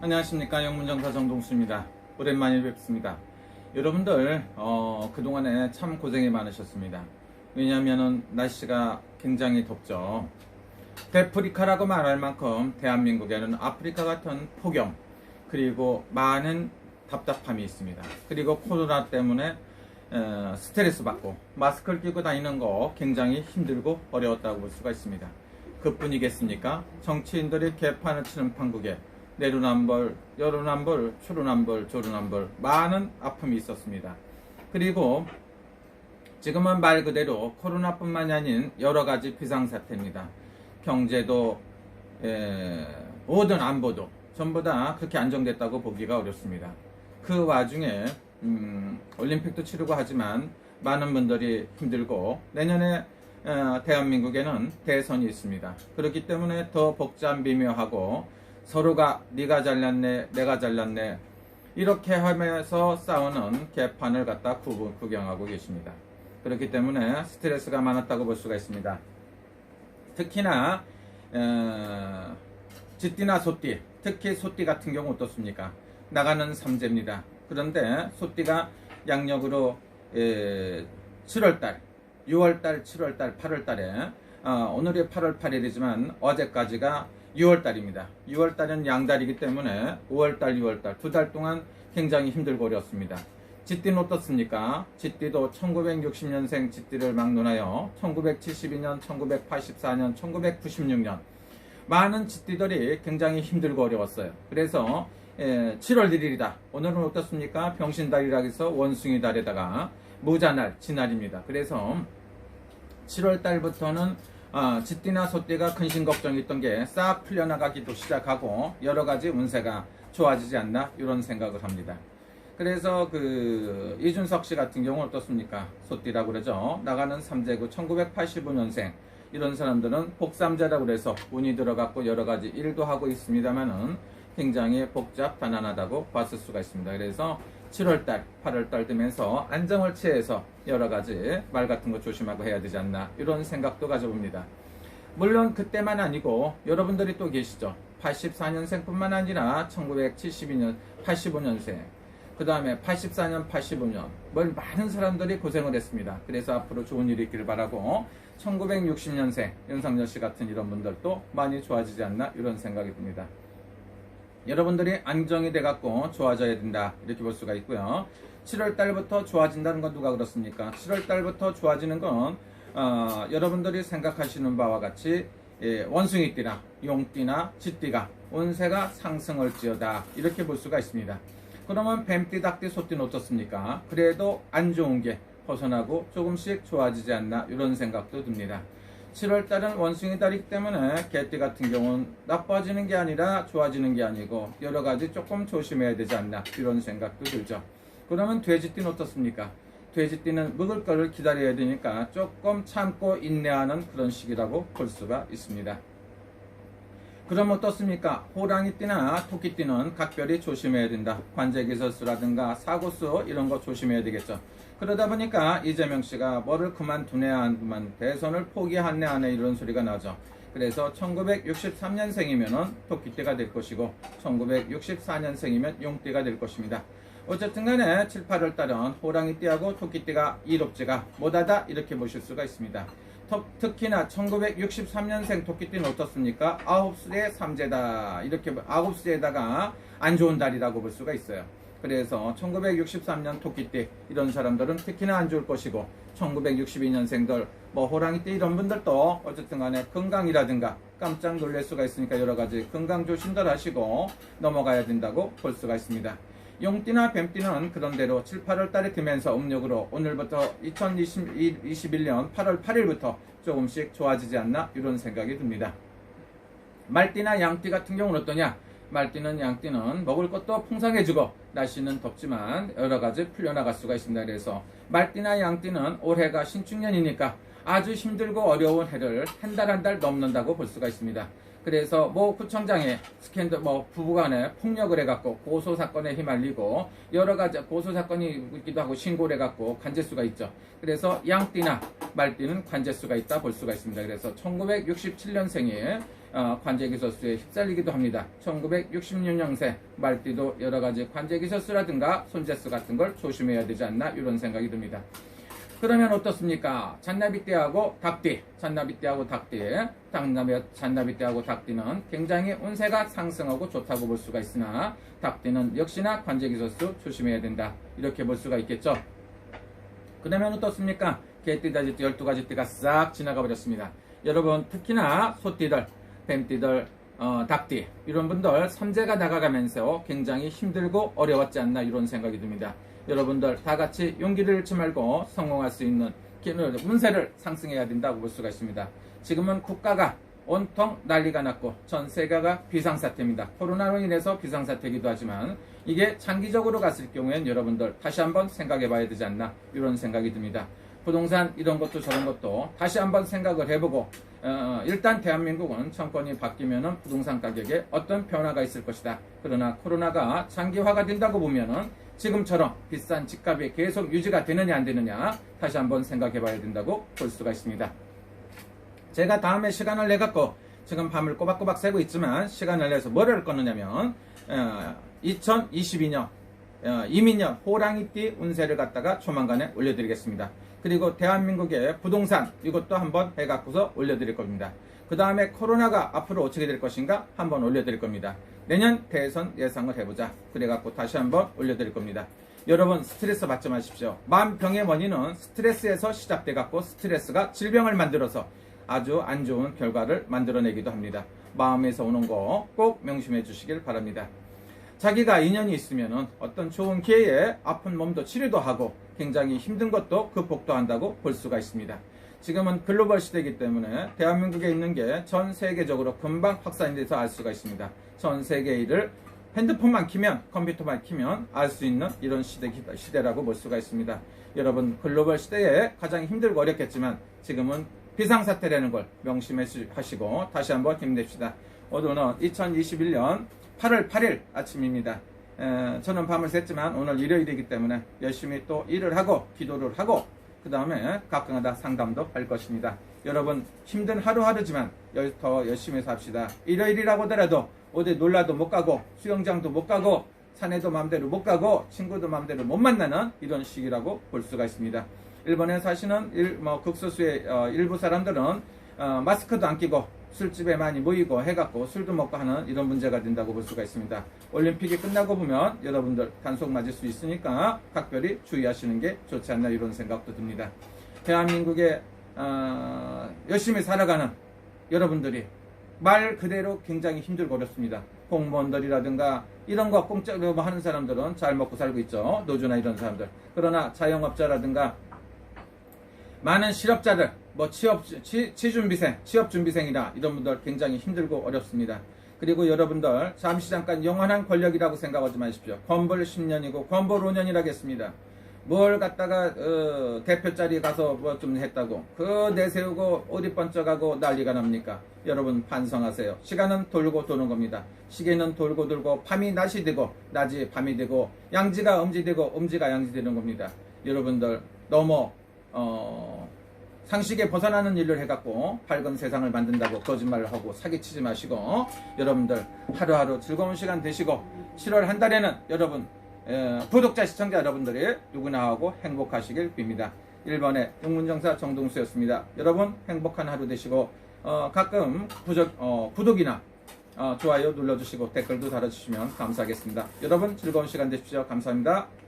안녕하십니까 영문정사 정동수입니다. 오랜만에 뵙습니다. 여러분들 어, 그동안에 참 고생이 많으셨습니다. 왜냐하면 날씨가 굉장히 덥죠. 데프리카라고 말할 만큼 대한민국에는 아프리카 같은 폭염 그리고 많은 답답함이 있습니다. 그리고 코로나 때문에 어, 스트레스 받고 마스크를 끼고 다니는 거 굉장히 힘들고 어려웠다고 볼 수가 있습니다. 그뿐이겠습니까? 정치인들이 개판을 치는 판국에 내로남불, 여로남불, 초로남불, 조로남불 많은 아픔이 있었습니다. 그리고 지금은 말 그대로 코로나뿐만이 아닌 여러 가지 비상사태입니다. 경제도 에, 모든 안보도 전부 다 그렇게 안정됐다고 보기가 어렵습니다. 그 와중에 음, 올림픽도 치르고 하지만 많은 분들이 힘들고 내년에 어, 대한민국에는 대선이 있습니다. 그렇기 때문에 더 복잡 미묘하고 서로가 네가 잘났네 내가 잘났네 이렇게 하면서 싸우는 개판을 갖다 구, 구경하고 계십니다. 그렇기 때문에 스트레스가 많았다고 볼 수가 있습니다. 특히나 어, 쥐띠나 소띠, 특히 소띠 같은 경우 어떻습니까? 나가는 삼재입니다. 그런데 소띠가 양력으로 에, 7월달, 6월달, 7월달, 8월달에 어, 오늘이 8월 8일이지만 어제까지가 6월달입니다. 6월달은 양달이기 때문에 5월달, 6월달 두 달 동안 굉장히 힘들고 어렵습니다. 쥐띠는 어떻습니까? 쥐띠도 1960년생 쥐띠를 막론하여 1972년, 1984년, 1996년 많은 쥐띠들이 굉장히 힘들고 어려웠어요. 그래서 에, 7월 1일이다. 오늘은 어떻습니까? 병신달이라 해서 원숭이 달에다가 무자날, 지날입니다. 그래서 7월 달부터는 어, 쥐띠나 소띠가 근심 걱정이 있던 게 싹 풀려나가기도 시작하고 여러 가지 운세가 좋아지지 않나 이런 생각을 합니다. 그래서 그 이준석 씨 같은 경우는 어떻습니까? 소띠라고 그러죠. 나가는 삼재구 1985년생 이런 사람들은 복삼재라고 그래서 운이 들어갔고 여러 가지 일도 하고 있습니다만은 굉장히 복잡 가난하다고 봤을 수가 있습니다. 그래서 7월달, 8월달 되면서 안정을 취해서 여러 가지 말 같은 거 조심하고 해야 되지 않나 이런 생각도 가져봅니다. 물론 그때만 아니고 여러분들이 또 계시죠. 84년생뿐만 아니라 1972년, 85년생, 그 다음에 84년, 85년, 뭘 많은 사람들이 고생을 했습니다. 그래서 앞으로 좋은 일이 있기를 바라고 1960년생 윤석열 씨 같은 이런 분들도 많이 좋아지지 않나 이런 생각이 듭니다. 여러분들이 안정이 돼갖고 좋아져야 된다 이렇게 볼 수가 있고요. 7월 달부터 좋아진다는 건 누가 그렇습니까? 7월 달부터 좋아지는 건 어, 여러분들이 생각하시는 바와 같이 예, 원숭이띠나 용띠나 쥐띠가 운세가 상승할지어다 이렇게 볼 수가 있습니다. 그러면 뱀띠, 닭띠, 소띠는 어떻습니까? 그래도 안 좋은 게 벗어나고 조금씩 좋아지지 않나 이런 생각도 듭니다. 7월 달은 원숭이 달이기 때문에 개띠 같은 경우는 나빠지는 게 아니라 좋아지는 게 아니고 여러 가지 조금 조심해야 되지 않나 이런 생각도 들죠. 그러면 돼지띠는 어떻습니까? 돼지띠는 먹을 거를 기다려야 되니까 조금 참고 인내하는 그런 시기라고 볼 수가 있습니다. 그럼 어떻습니까? 호랑이띠나 토끼띠는 각별히 조심해야 된다. 관제기설수라든가 사고수 이런 거 조심해야 되겠죠. 그러다 보니까 이재명 씨가 뭐를 그만두네 안 그만 대선을 포기하네 안해 이런 소리가 나죠. 그래서 1963년생이면은 토끼띠가 될 것이고 1964년생이면 용띠가 될 것입니다. 어쨌든 간에 7, 8월 달은 호랑이띠하고 토끼띠가 이롭지가 못하다 이렇게 보실 수가 있습니다. 특히나 1963년생 토끼띠는 어떻습니까? 아홉 수의 삼재다. 이렇게 아홉 수에다가 안 좋은 달이라고 볼 수가 있어요. 그래서 1963년 토끼띠 이런 사람들은 특히나 안 좋을 것이고 1962년생들 뭐 호랑이띠 이런 분들도 어쨌든 간에 건강이라든가 깜짝 놀랄 수가 있으니까 여러 가지 건강 조심들 하시고 넘어가야 된다고 볼 수가 있습니다. 용띠나 뱀띠는 그런대로 7, 8월 달에 되면서 음력으로 오늘부터 2021년 8월 8일부터 조금씩 좋아지지 않나 이런 생각이 듭니다. 말띠나 양띠 같은 경우는 어떠냐? 말띠는 양띠는 먹을 것도 풍성해지고 날씨는 덥지만 여러 가지 풀려나갈 수가 있습니다. 그래서 말띠나 양띠는 올해가 신축년이니까 아주 힘들고 어려운 해를 한달 한 달 넘는다고 볼 수가 있습니다. 그래서 뭐 구청장에 스캔들 뭐 부부간에 폭력을 해갖고 고소 사건에 휘말리고 여러 가지 고소 사건이 있기도 하고 신고를 해갖고 관제수가 있죠. 그래서 양띠나 말띠는 관제수가 있다 볼 수가 있습니다. 그래서 1967년생에 어, 관제기소수에 휩쓸리기도 합니다. 1966년생 말띠도 여러 가지 관제기소수라든가 손재수 같은 걸 조심해야 되지 않나 이런 생각이 듭니다. 그러면 어떻습니까? 잔나비띠하고 닭띠, 잔나비띠하고 닭띠, 잔나비띠하고 닭띠는 굉장히 운세가 상승하고 좋다고 볼 수가 있으나 닭띠는 역시나 관제기소수 조심해야 된다 이렇게 볼 수가 있겠죠. 그러면 어떻습니까? 개띠, 다지띠, 열두 가지 띠가 싹 지나가 버렸습니다. 여러분 특히나 소띠들, 뱀띠들, 어, 닭띠 이런 분들 삼재가 나가가면서 굉장히 힘들고 어려웠지 않나 이런 생각이 듭니다. 여러분들 다 같이 용기를 잃지 말고 성공할 수 있는 기회를, 운세를 상승해야 된다고 볼 수가 있습니다. 지금은 국가가 온통 난리가 났고 전 세계가 비상사태입니다. 코로나로 인해서 비상사태이기도 하지만 이게 장기적으로 갔을 경우엔 여러분들 다시 한번 생각해 봐야 되지 않나 이런 생각이 듭니다. 부동산 이런 것도 저런 것도 다시 한번 생각을 해보고 어, 일단 대한민국은 정권이 바뀌면은 부동산 가격에 어떤 변화가 있을 것이다. 그러나 코로나가 장기화가 된다고 보면은 지금처럼 비싼 집값이 계속 유지가 되느냐 안 되느냐 다시 한번 생각해 봐야 된다고 볼 수가 있습니다. 제가 다음에 시간을 내 갖고 지금 밤을 꼬박꼬박 새고 있지만 시간을 내서 뭐를 할 거느냐면 어, 2022년 어, 이민년 호랑이띠 운세를 갖다가 조만간에 올려드리겠습니다. 그리고 대한민국의 부동산 이것도 한번 해갖고서 올려드릴 겁니다. 그 다음에 코로나가 앞으로 어떻게 될 것인가 한번 올려드릴 겁니다. 내년 대선 예상을 해보자. 그래갖고 다시 한번 올려드릴 겁니다. 여러분 스트레스 받지 마십시오. 마음 병의 원인은 스트레스에서 시작돼갖고 스트레스가 질병을 만들어서 아주 안 좋은 결과를 만들어내기도 합니다. 마음에서 오는 거 꼭 명심해 주시길 바랍니다. 자기가 인연이 있으면 어떤 좋은 기회에 아픈 몸도 치료도 하고 굉장히 힘든 것도 극복도 한다고 볼 수가 있습니다. 지금은 글로벌 시대이기 때문에 대한민국에 있는 게 전 세계적으로 금방 확산이 돼서 알 수가 있습니다. 전 세계 일을 핸드폰만 키면 컴퓨터만 키면 알 수 있는 이런 시대, 시대라고 볼 수가 있습니다. 여러분 글로벌 시대에 가장 힘들고 어렵겠지만 지금은 비상사태라는 걸 명심하시고 다시 한번 힘냅시다. 오늘은 2021년 8월 8일 아침입니다. 에, 저는 밤을 샜지만 오늘 일요일이기 때문에 열심히 또 일을 하고 기도를 하고 그 다음에 가끔가다 상담도 할 것입니다. 여러분 힘든 하루하루지만 열- 더 열심히 삽시다. 일요일이라고 하더라도 어디 놀러도 못 가고 수영장도 못 가고 산에도 마음대로 못 가고 친구도 마음대로 못 만나는 이런 시기라고 볼 수가 있습니다. 일본에 사시는 일, 뭐 극소수의 어, 일부 사람들은 어, 마스크도 안 끼고 술집에 많이 모이고 해갖고 술도 먹고 하는 이런 문제가 된다고 볼 수가 있습니다. 올림픽이 끝나고 보면 여러분들 단속 맞을 수 있으니까 각별히 주의하시는 게 좋지 않나 이런 생각도 듭니다. 대한민국에 어, 열심히 살아가는 여러분들이 말 그대로 굉장히 힘들고 어렵습니다. 공무원들이라든가 이런 거 공짜로 뭐 하는 사람들은 잘 먹고 살고 있죠. 노조나 이런 사람들. 그러나 자영업자라든가 많은 실업자들, 뭐 취업, 취, 취준비생, 취업 준비생이나 이런 분들 굉장히 힘들고 어렵습니다. 그리고 여러분들 잠시 잠깐 영원한 권력이라고 생각하지 마십시오. 권벌 10년이고 권벌 5년이라겠습니다. 뭘 갖다가 어, 대표 자리에 가서 뭐 좀 했다고 그 내세우고 어디 번쩍하고 난리가 납니까? 여러분 반성하세요. 시간은 돌고 도는 겁니다. 시계는 돌고 돌고 밤이 낮이 되고 낮이 밤이 되고 양지가 음지 되고 음지가 양지 되는 겁니다. 여러분들 너무 어, 상식에 벗어나는 일을 해갖고 밝은 세상을 만든다고 거짓말을 하고 사기치지 마시고 여러분들 하루하루 즐거운 시간 되시고 7월 한 달에는 여러분 에, 구독자 시청자 여러분들이 누구나 하고 행복하시길 빕니다. 1번의 용문정사 정동수였습니다. 여러분 행복한 하루 되시고 어, 가끔 부적, 어, 구독이나 어, 좋아요 눌러주시고 댓글도 달아주시면 감사하겠습니다. 여러분 즐거운 시간 되십시오. 감사합니다.